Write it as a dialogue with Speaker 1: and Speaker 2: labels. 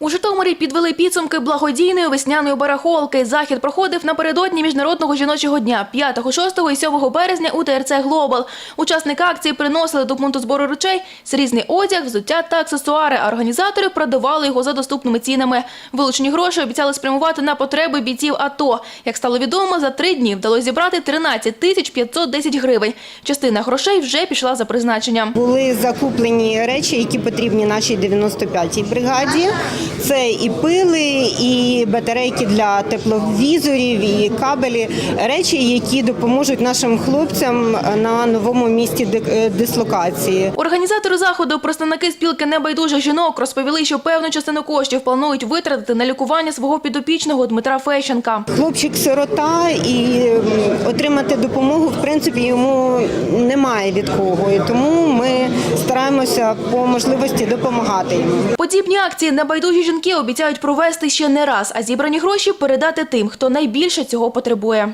Speaker 1: У Житомирі підвели підсумки благодійної весняної барахолки. Захід проходив напередодні Міжнародного жіночого дня 5, 6 і 7 березня у ТРЦ «Глобал». Учасники акції приносили до пункту збору речей різний одяг, взуття та аксесуари, а організатори продавали його за доступними цінами. Вилучені гроші обіцяли спрямувати на потреби бійців АТО. Як стало відомо, за три дні вдалося зібрати 13 тисяч 510 гривень. Частина грошей вже пішла за призначенням.
Speaker 2: Були закуплені речі, які потрібні нашій 95-й бригаді. Це і пили, і батарейки для тепловізорів, і кабелі. Речі, які допоможуть нашим хлопцям на новому місці е, дислокації.
Speaker 1: Організатори заходу, представники спілки небайдужих жінок, розповіли, що певну частину коштів планують витратити на лікування свого підопічного Дмитра Фещенка.
Speaker 2: Хлопчик сирота і отримати допомогу, в принципі, йому немає від кого. І тому ми стараємося по можливості допомагати їм.
Speaker 1: Подібні акції небайдужі жінки обіцяють провести ще не раз, а зібрані гроші передати тим, хто найбільше цього потребує.